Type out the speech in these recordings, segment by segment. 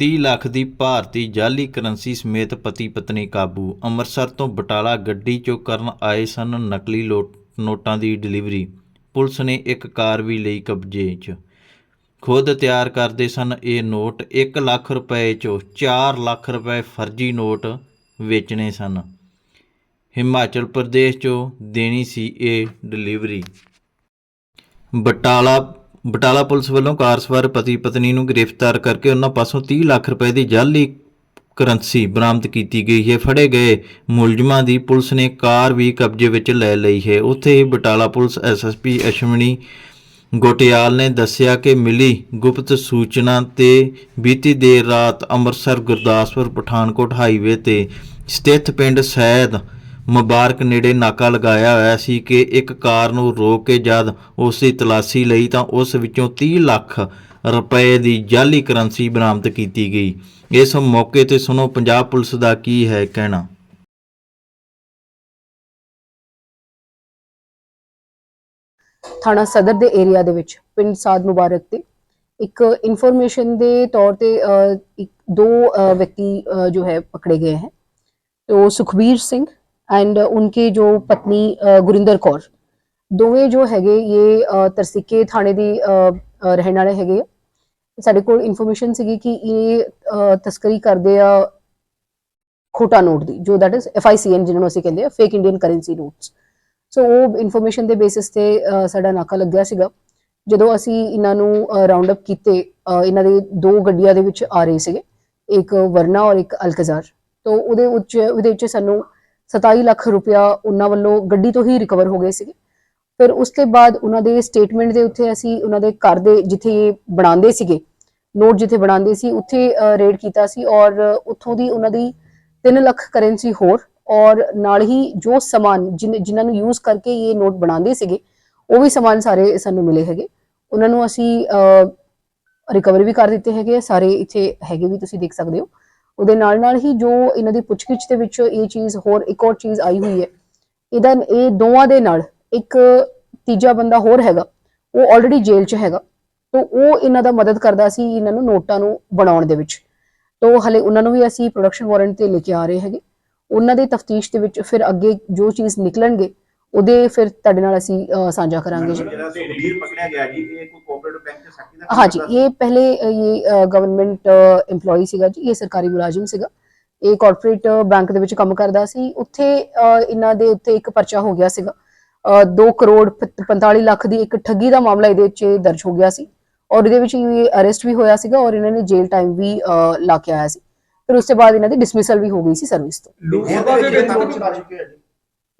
30 ਲੱਖ ਦੀ ਭਾਰਤੀ ਜਾਲੀ ਕਰੰਸੀ ਸਮੇਤ ਪਤੀ ਪਤਨੀ ਕਾਬੂ। ਅੰਮ੍ਰਿਤਸਰ ਤੋਂ ਬਟਾਲਾ ਗੱਡੀ 'ਚੋਂ ਕਰਨ ਆਏ ਸਨ ਨਕਲੀ ਲੋ- ਨੋਟਾਂ ਦੀ ਡਿਲੀਵਰੀ। ਪੁਲਿਸ ਨੇ ਇੱਕ ਕਾਰ ਵੀ ਲਈ ਕਬਜ਼ੇ 'ਚ। ਖੁਦ ਤਿਆਰ ਕਰਦੇ ਸਨ ਇਹ ਨੋਟ। 1 ਲੱਖ ਰੁਪਏ 'ਚੋਂ 4 ਲੱਖ ਰੁਪਏ ਫਰਜ਼ੀ ਨੋਟ ਵੇਚਣੇ ਸਨ। ਹਿਮਾਚਲ ਪ੍ਰਦੇਸ਼ 'ਚੋਂ ਦੇਣੀ ਸੀ ਇਹ ਡਿਲੀਵਰੀ। ਬਟਾਲਾ ਬਟਾਲਾ ਪੁਲਿਸ ਵੱਲੋਂ ਕਾਰ ਸਵਾਰ ਪਤੀ ਪਤਨੀ ਨੂੰ ਗ੍ਰਿਫਤਾਰ ਕਰਕੇ ਉਹਨਾਂ ਪਾਸੋਂ 30 ਲੱਖ ਰੁਪਏ ਦੀ ਜਾਅਲੀ ਕਰੰਸੀ ਬਰਾਮਦ ਕੀਤੀ ਗਈ ਹੈ। ਫੜੇ ਗਏ ਮੁਲਜ਼ਮਾਂ ਦੀ ਪੁਲਿਸ ਨੇ ਕਾਰ ਵੀ ਕਬਜ਼ੇ ਵਿੱਚ ਲੈ ਲਈ ਹੈ। ਉੱਥੇ ਹੀ ਬਟਾਲਾ ਪੁਲਿਸ ਐਸਐਸਪੀ ਅਸ਼ਵਨੀ ਗੋਟਿਆਲ ਨੇ ਦੱਸਿਆ ਕਿ ਮਿਲੀ ਗੁਪਤ ਸੂਚਨਾ ਤੇ ਬੀਤੀ ਦੇਰ ਰਾਤ ਅੰਮ੍ਰਿਤਸਰ ਗੁਰਦਾਸਪੁਰ ਪਠਾਨਕੋਟ ਹਾਈਵੇ ਤੇ ਸਥਿਤ ਪਿੰਡ ਸੈਦ ਮੁਬਾਰਕ ਨੇੜੇ ਨਾਕਾ ਲਗਾਇਆ ਹੋਇਆ ਸੀ ਕਿ ਇੱਕ ਕਾਰ ਨੂੰ ਰੋਕ ਕੇ ਜਦ ਉਸ ਦੀ ਤਲਾਸ਼ੀ ਲਈ ਤਾਂ ਉਸ ਵਿੱਚੋਂ 30 ਲੱਖ ਰੁਪਏ ਦੀ ਜਾਲੀ ਕਰੰਸੀ ਬਰਾਮਦ ਕੀਤੀ ਗਈ। ਇਸ ਮੌਕੇ ਤੇ ਸੁਣੋ ਪੰਜਾਬ ਪੁਲਿਸ ਦਾ ਕੀ ਹੈ ਕਹਿਣਾ। ਥਾਣਾ ਸਦਰ ਦੇ ਏਰੀਆ ਦੇ ਵਿੱਚ ਪਿੰਡ ਸਾਦ ਮੁਬਾਰਕ ਤੇ ਇੱਕ ਇਨਫੋਰਮੇਸ਼ਨ ਦੇ ਤੌਰ ਤੇ ਇੱਕ, ਦੋ ਵਿਅਕਤੀ ਜੋ ਹੈ, ਪਕੜੇ ਗਏ ਹੈ। ਤੋਂ ਸੁਖਬੀਰ ਸਿੰਘ ਐਂਡ ਉਨਕੇ ਜੋ ਪਤਨੀ ਗੁਰਿੰਦਰ ਕੌਰ ਦੋਵੇਂ ਜੋ ਹੈਗੇ ਇਹ ਅ, ਤਰਸਿੱਕੇ ਥਾਣੇ ਦੀ ਰਹਿਣ ਵਾਲੇ ਹੈਗੇ ਆ। ਸਾਡੇ ਕੋਲ ਇਨਫੋਰਮੇਸ਼ਨ ਸੀਗੀ ਕਿ ਇਹ ਤਸਕਰੀ ਕਰਦੇ ਆ ਖੋਟਾ ਨੋਟ ਦੀ ਜੋ ਦੈਟ ਇਜ਼ ਐਫਆਈਸੀਐਨ ਜਿਹਨੂੰ ਅਸੀਂ ਕਹਿੰਦੇ ਆ fake Indian currency notes so ਉਹ ਇਨਫੋਰਮੇਸ਼ਨ ਦੇ ਬੇਸਿਸ ਤੇ ਸਾਡਾ ਨਾਕਾ ਲੱਗਿਆ ਸੀਗਾ ਜਦੋਂ ਅਸੀਂ ਇਹਨਾਂ ਨੂੰ ਰਾਉਂਡ ਅਪ ਕੀਤੇ ਇਹਨਾਂ ਦੇ ਦੋ ਗੱਡੀਆਂ ਦੇ ਵਿੱਚ ਆ ਰਹੇ ਸੀਗੇ ਇੱਕ ਵਰਨਾ ਔਰ ਇੱਕ ਅਲਕਜ਼ਾਰ ਤੋਂ ਉਹਦੇ ਉੱਚ ਉਹਦੇ ਵਿੱਚ ਸਾਨੂੰ 27 ਲੱਖ ਰੁਪਇਆ ਉਹਨਾਂ ਵੱਲੋਂ ਗੱਡੀ ਤੋਂ ਹੀ ਰਿਕਵਰ ਹੋ ਗਏ ਸੀਗੇ। ਫਿਰ ਉਸ ਤੋਂ ਬਾਅਦ ਉਹਨਾਂ ਦੇ ਸਟੇਟਮੈਂਟ ਦੇ ਉੱਤੇ ਅਸੀਂ ਉਹਨਾਂ ਦੇ ਘਰ ਦੇ ਜਿੱਥੇ ਇਹ ਬਣਾਉਂਦੇ ਸੀਗੇ ਨੋਟ ਜਿੱਥੇ ਬਣਾਉਂਦੇ ਸੀ ਉੱਥੇ ਰੇਡ ਕੀਤਾ ਸੀ ਔਰ ਉੱਥੋਂ ਦੀ ਉਹਨਾਂ ਦੀ 3 ਲੱਖ ਕਰੰਸੀ ਹੋਰ ਔਰ ਨਾਲ ਹੀ ਜੋ ਸਮਾਨ ਜਿਨ- ਜਿਨ੍ਹਾਂ ਨੂੰ ਯੂਜ਼ ਕਰਕੇ ਇਹ ਨੋਟ ਬਣਾਉਂਦੇ ਸੀਗੇ ਉਹ ਵੀ ਸਮਾਨ ਸਾਰੇ ਸਾਨੂੰ ਮਿਲੇ ਹੈਗੇ। ਉਹਨਾਂ ਨੂੰ ਅਸੀਂ ਰਿਕਵਰ ਵੀ ਕਰ ਦਿੱਤੇ ਹੈਗੇ ਆ, ਸਾਰੇ ਇੱਥੇ ਹੈਗੇ ਵੀ ਤੁਸੀਂ ਦੇਖ ਸਕਦੇ ਹੋ। ਉਹਦੇ ਨਾਲ ਨਾਲ ਹੀ ਜੋ ਇਹਨਾਂ ਦੀ ਪੁੱਛਗਿੱਛ ਦੇ ਵਿੱਚ ਇਹ ਚੀਜ਼ ਹੋਰ ਇੱਕ ਹੋਰ ਚੀਜ਼ ਆਈ ਹੋਈ ਹੈ। ਇਹਦਾ ਇਹ ਦੋਵਾਂ ਦੇ ਨਾਲ ਇੱਕ ਤੀਜਾ ਬੰਦਾ ਹੋਰ ਹੈਗਾ, ਉਹ ਆਲਰੇਡੀ ਜੇਲ੍ਹ 'ਚ ਹੈਗਾ। ਤੋਂ ਉਹ ਇਹਨਾਂ ਦਾ ਮਦਦ ਕਰਦਾ ਸੀ ਇਹਨਾਂ ਨੂੰ ਨੋਟਾਂ ਨੂੰ ਬਣਾਉਣ ਦੇ ਵਿੱਚ। ਤੋਂ ਹਲੇ ਉਹਨਾਂ ਨੂੰ ਵੀ ਅਸੀਂ ਪ੍ਰੋਡਕਸ਼ਨ ਵਾਰੰਟ ਤੇ ਲੈ ਕੇ ਆ ਰਹੇ ਹੈਗੇ। ਉਹਨਾਂ ਦੇ ਤਫਤੀਸ਼ ਦੇ ਵਿੱਚ ਫਿਰ ਅੱਗੇ ਜੋ ਚੀਜ਼ ਨਿਕਲਣਗੇ ਉਹਦੇ ਫਿਰ ਤੁਹਾਡੇ ਨਾਲ ਅਸੀਂ ਅ, ਸਾਂਝਾ ਕਰਾਂਗੇ ਜੀ। ਜਿਹੜਾ ਸੁਖਬੀਰ ਪਕੜਿਆ ਗਿਆ ਜੀ ਇਹ ਕੋਈ ਕੋਆਪਰੇਟਿਵ ਬੈਂਕ ਦੇ ਸੈਕਟਰੀ ਦਾ ਹਾਂਜੀ ਇਹ ਪਹਿਲੇ ਅ, ਇਹ ਗਵਰਨਮੈਂਟ EMPLOYE ਸੀਗਾ ਜੀ ਇਹ ਸਰਕਾਰੀ ਮੁਲਾਜ਼ਮ ਸੀਗਾ। ਇਹ ਕਾਰਪੋਰੇਟ ਬੈਂਕ ਦੇ ਵਿੱਚ ਕੰਮ ਕਰਦਾ ਸੀ। ਉੱਥੇ ਅ, ਇਹਨਾਂ ਦੇ ਉੱਤੇ ਇੱਕ ਪਰਚਾ ਹੋ ਗਿਆ ਸੀਗਾ। 2 ਕਰੋੜ ਪ- 45 ਲੱਖ ਦੀ ਇੱਕ ਠੱਗੀ ਦਾ ਮਾਮਲਾ ਇਹਦੇ ਵਿੱਚ ਦਰਜ ਹੋ ਗਿਆ ਸੀ। ਔਰ ਇਹਦੇ ਵਿੱਚ ਇਹ ਅਰੈਸਟ ਵੀ ਹੋਇਆ ਸੀਗਾ ਔਰ ਇਹਨਾਂ ਨੇ ਜੇਲ੍ਹ ਟਾਈਮ ਵੀ ਅ, ਲਾ ਕੇ ਆਇਆ ਸੀ। ਫਿਰ ਉਸ ਤੋਂ ਬਾਅਦ ਇਹਨਾਂ ਦੀ ਡਿਸਮਿਸਲ ਵੀ ਹੋ ਗਈ ਸੀ ਸਰਵਿਸ ਤੋਂ। ਲੋਕਾਂ ਦੇ ਵਿੱਚ ਨੋਟ ਚਲਾ ਚੁੱਕੇ ਆ ਜੀ।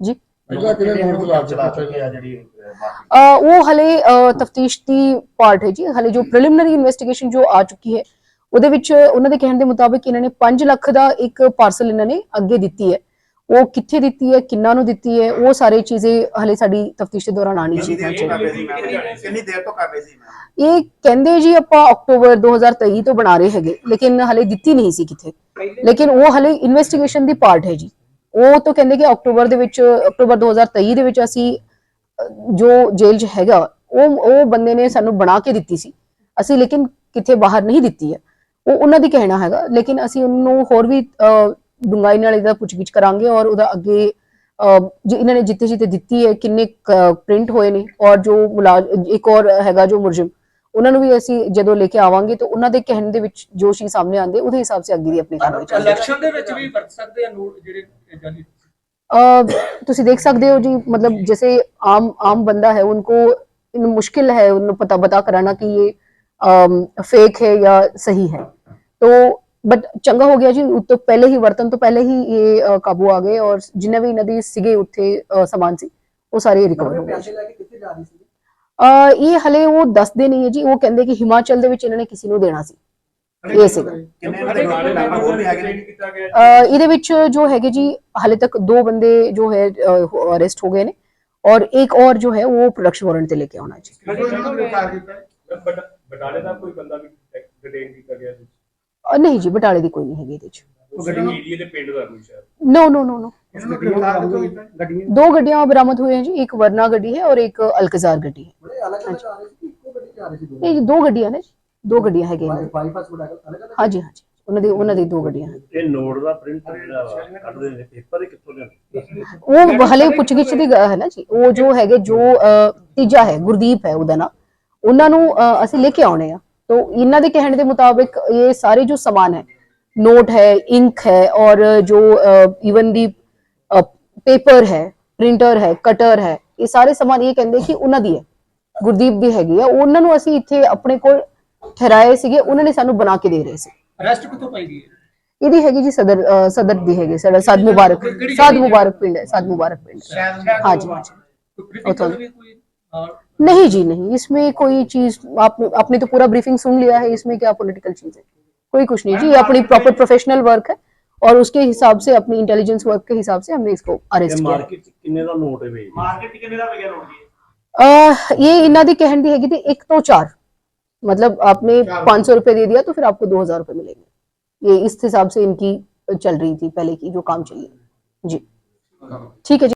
ਜੀ। ਲੋਕਾਂ ਕਿਹੜੇ ਨੋਟ ਚਲਾ ਚਲਾ ਚੁੱਕੇ ਆ ਜਿਹੜੀ ਅਹ, ਮਾਰਕੀਟ ਅ, ਉਹ ਹਲੇ ਤਫਤੀਸ਼ ਦੀ ਪਾਰਟ ਹੈ ਜੀ। ਹਲੇ ਜੋ ਪ੍ਰੀਲਿਮਿਨਰੀ ਇਨਵੈਸਟੀਗੇਸ਼ਨ ਜੋ ਆ ਚੁੱਕੀ ਹੈ ਉਹਦੇ ਵਿੱਚ ਉਹਨਾਂ ਦੇ ਕਹਿਣ ਦੇ ਮੁਤਾਬਿਕ ਇਹਨਾਂ ਨੇ 5 ਲੱਖ ਦਾ ਇੱਕ ਪਾਰਸਲ ਇਹਨਾਂ ਨੇ ਅੱਗੇ ਦਿੱਤੀ ਹੈ। ਉਹ ਕਿੱਥੇ ਦਿੱਤੀ ਹੈ ਕਿੰਨਾ ਨੂੰ ਦਿੱਤੀ ਹੈ ਉਹ ਸਾਰੇ ਚੀਜ਼ੇ ਹਲੇ ਸਾਡੀ ਤਫਤੀਸ਼ ਦੇ ਦੌਰਾਨ ਆਣੀ ਕਿੰਨੀ ਜੀ ਦੇਰ ਤੋਂ ਕਰ ਰਹੇ ਸੀ ਕਿੰਨੀ ਦੇਰ ਤੋਂ ਕਰ ਰਹੇ ਸੀ ਇਹ ਕਹਿੰਦੇ ਜੀ ਆਪਾਂ ਅਕਤੂਬਰ 2023 ਤੋਂ ਬਣਾ ਰਹੇ ਹੈਗੇ ਲੇਕਿਨ ਹਲੇ ਦਿੱਤੀ ਨਹੀਂ ਸੀ ਕਿਥੇ। ਲੇਕਿਨ ਉਹ ਹਲੇ ਇਨਵੈਸਟੀਗੇਸ਼ਨ ਦੀ ਪਾਰਟ ਹੈ ਜੀ। ਉਹ ਤਾਂ ਕਹਿੰਦੇ ਕਿ ਅਕਤੂਬਰ ਦੇ ਵਿੱਚ ਅਕਤੂਬਰ 2023 ਦੇ ਵਿੱਚ ਅਸੀਂ ਜੋ ਜੇਲ੍ਹ 'ਚ ਹੈਗਾ ਉਹ ਉਹ ਬੰਦੇ ਨੇ ਸਾਨੂੰ ਬਣਾ ਕੇ ਦਿੱਤੀ ਸੀ। ਅਸੀਂ ਲੇਕਿਨ ਕਿਥੇ ਬਾਹਰ ਨਹੀਂ ਦਿੱਤੀ ਹੈ। ਉਹ ਉਹਨਾਂ ਦੀ ਕਹਿਣਾ ਹੈਗਾ। ਲੇਕਿਨ ਅਸੀਂ ਉਹਨੂੰ ਹੋਰ ਵੀ ਅ, ਡੂੰਘਾਈ ਨਾਲ ਇਹਦਾ ਪੁੱਛਗਿੱਛ ਕਰਾਂਗੇ ਔਰ ਉਹਦਾ ਅੱਗੇ ਅ, ਇਹਨਾਂ ਨੇ ਜਿੱਤੇ ਜਿੱਤੇ ਦਿੱਤੀ ਹੈ ਕਿੰਨੇ ਪ੍ਰਿੰਟ ਹੋਏ ਨੇ ਔਰ ਜੋ ਮੁਲਾਜ਼ਮ ਇੱਕ ਔਰ ਹੈਗਾ ਜੋ ਮੁਲਜ਼ਮ ਉਹਨਾਂ ਨੂੰ ਵੀ ਅਸੀਂ ਜਦੋਂ ਲੈ ਕੇ ਆਵਾਂਗੇ ਤਾਂ ਉਹਨਾਂ ਦੇ ਕਹਿਣ ਦੇ ਵਿੱਚ ਜੋ ਚੀਜ਼ ਸਾਹਮਣੇ ਆਉਂਦੇ ਉਹਦੇ ਹਿਸਾਬ ਸੇ ਅੱਗੇ ਦੀ ਆਪਣੀ ਕਾਰਵਾਈ ਚੱਲੇਗੀ ਇਲੈਕਸ਼ਨ ਦੇ ਵਿੱਚ ਵੀ ਵਰਤ ਸਕਦੇ ਆ ਨੋਟ ਜਿਹੜੇ ਇਹ ਜਾਲੀ अ, ਤੁਸੀਂ ਦੇਖ ਸਕਦੇ ਹੋ ਜੀ मतलब जैसे आम आम बंदा है उनको इन मुश्किल है उनको पता बता कराना कि ये फेक है या सही है तो बट ਚੰਗਾ ਹੋ ਗਿਆ ਜੀ ਉਹ ਤੋਂ ਪਹਿਲੇ ਹੀ ਵਰਤਨ ਤੋਂ ਪਹਿਲੇ ਹੀ ਇਹ ਅ, ਕਾਬੂ ਆ ਗਏ ਔਰ ਜਿੰਨੇ ਵੀ ਇਹਨਾਂ ਦੀ ਸੀਗੇ ਉੱਥੇ ਅ, ਸਮਾਨ ਸੀ ਉਹ ਸਾਰੇ ਰਿਕਵਰ ਹੋ ਗਏ ਇਹ ਹਲੇ ਉਹ ਦੱਸਦੇ ਨਹੀਂ ਹੈ ਜੀ ਉਹ ਕਹਿੰਦੇ ਕਿ ਹਿਮਾਚਲ ਦੇ ਵਿੱਚ ਇਹਨਾਂ ਨੇ ਕਿਸੇ ਨੂੰ ਦੇਣਾ ਸੀ ਇਹ ਸੀਗਾ ਕਿੰਨੇ ਇਹਨਾਂ ਦੇ ਨਾਲ ਮੈਂਬਰ ਹੋਰ ਵੀ ਹੈਗੇ ਨੇ ਕੀਤਾ ਗਿਆ ਅ, ਇਹਦੇ ਵਿੱਚ ਜੋ ਹੈਗੇ ਜੀ ਹਾਲੇ ਤੱਕ ਦੋ ਬੰਦੇ ਜੋ ਹੈ ਅਰੈਸਟ ਹੋ ਗਏ ਨੇ ਔਰ ਇੱਕ और जो है वो प्रोडक्शन वारंट ਤੇ ਲੈ ਕੇ ਆਉਣਾ ਜੀ ਬਟਾਲੇ ਦਾ ਕੋਈ ਬੰਦਾ ਵੀ ਡਿਟੇਨ ਕੀਤਾ ਗਿਆ ਸੀ ਅ, ਨਹੀਂ ਜੀ ਬਟਾਲੇ ਦੀ ਕੋਈ ਨਹੀਂ ਹੈਗੀ ਇਹਦੇ ਚ ਉਹ ਗੱਡੀ ਏਰੀਆ ਦੇ ਪਿੰਡ ਦਾ ਕੋਈ ਸ਼ਾਇਦ ਨੋ ਨੋ ਨੋ ਨੋ ਗੱਡੀਆਂ ਦੋ ਗੱਡੀਆਂ ਬਰਾਮਦ ਹੋਈਆਂ हैं जी एक वरना ਗੱਡੀ ਹੈ ਔਰ ਇੱਕ ਅਲਕਜ਼ਾਰ ਗੱਡੀ ਹੈ ਬੜੇ ਅਲੱਗ ਅਲੱਗ ਆ ਰਹੇ ਸੀ ਇੱਕੋ ਗੱਡੀ ਚ ਆ ਰਹੇ ਸੀ ਇਹ ਜੀ ਦੋ ਗੱਡੀਆਂ ਨੇ ਜੀ ਦੋ ਗੱਡੀਆਂ ਹੈਗੀਆਂ ਨੇ। ਬਾਈਪਾਸ ਬਟਾਲੇ ਅਲੱਗ ਅਲੱਗ ਹਾਂਜੀ ਹਾਂਜੀ ਉਹਨਾਂ ਦੀ ਉਹਨਾਂ ਦੀ ਦੋ ਗੱਡੀਆਂ ਹਨ ਇਹ ਨੋਟ ਦਾ ਪ੍ਰਿੰਟ ਜਿਹੜਾ ਵਾ, ਕੱਢਦੇ ਨੇ ਪੇਪਰ ਇਹ ਕਿੱਥੋਂ ਲਿਆਉਂਦੇ ਉਹ ਹਲੇ ਪੁੱਛਗਿੱਛ ਦੀ ਗ- ਹੈ ਨਾ ਜੀ ਉਹ ਜੋ ਹੈਗੇ ਜੋ ਅਹ, ਤੀਜਾ ਹੈ ਗੁਰਦੀਪ ਹੈ ਉਹਦਾ ਨਾਮ ਉਹਨਾਂ ਨੂੰ ਅਹ, ਅਸੀਂ ਲੈ ਕੇ ਆਉਣੇ ਆ तो ਇਹਨਾਂ ਦੇ ਕਹਿਣ ਦੇ ਮੁਤਾਬਿਕ ਇਹ ਸਾਰੇ ਜੋ ਸਮਾਨ ਹੈ ਨੋਟ ਹੈ ਇੰਕ ਹੈ ਔਰ ਜੋ ਇਵਨ ਦੀ ਪੇਪਰ ਹੈ ਪ੍ਰਿੰਟਰ ਹੈ ਕਟਰ ਹੈ ਇਹ ਸਾਰੇ ਸਮਾਨ ਇਹ ਕਹਿੰਦੇ ਕਿ ਉਹਨਾਂ ਦੀ ਹੈ ਗੁਰਦੀਪ ਦੀ ਹੈਗੀ ਆ ਉਹਨਾਂ ਨੂੰ ਅਸੀਂ ਇੱਥੇ ਆਪਣੇ ਕੋਲ ਠਹਿਰਾਏ ਸੀਗੇ ਉਹਨਾਂ ਨੇ ਸਾਨੂੰ ਬਣਾ ਕੇ ਦੇ ਰਹੇ ਸੀ ਅਰੈਸਟ ਕਿੱਥੋਂ ਪਾਈ ਗਈ ਹੈ ਇਹਦੀ ਹੈਗੀ ਜੀ ਸਦਰ ਅਹ, ਸਦਰ ਦੀ ਹੈਗੀ ਸਾਡਾ ਸਾਦ ਮੁਬਾਰਕ ਕਿਹੜੀ ਸਾਦ ਜਗ੍ਹਾ? ਮੁਬਾਰਕ ਪਿੰਡ ਹੈ ਸਾਦ मुबारक पिंड है हाँ जी हाँ जी ਕੋਈ briefing ਉੱਥੋਂ ਚੱਲ ਰਹੀ ਹੈ ਕੋਈ ਹਾਂ, नहीं जी नहीं इसमें कोई चीज आप आपने तो पूरा ब्रीफिंग सुन लिया है इसमें क्या पॉलिटिकल चीज है कोई कुछ नहीं जी ये अपनी प्रॉपर प्रोफेशनल वर्क है और उसके हिसाब से अपनी इंटेलिजेंस वर्क के हिसाब से हमने इसको ਇਹ अरेस्ट किया है। ਮਾਰਕੀਟ 'ਚ ਕਿੰਨੇ ਦਾ ਨੋਟ ਹੈ ਵੇ ਮਾਰਕੀਟ ਕਿੰਨੇ ਦਾ ਵਿਗਿਆ ਨੋਟ ਜੀ अह, ये इन्ना दी कहन दी हैगी थी एक तो चार मतलब आपने पाँच सौ रुपए दे दिया तो फिर आपको दो हजार रुपए मिलेंगे ये इस हिसाब से इनकी चल रही थी पहले की जो काम चली है जी ठीक है जी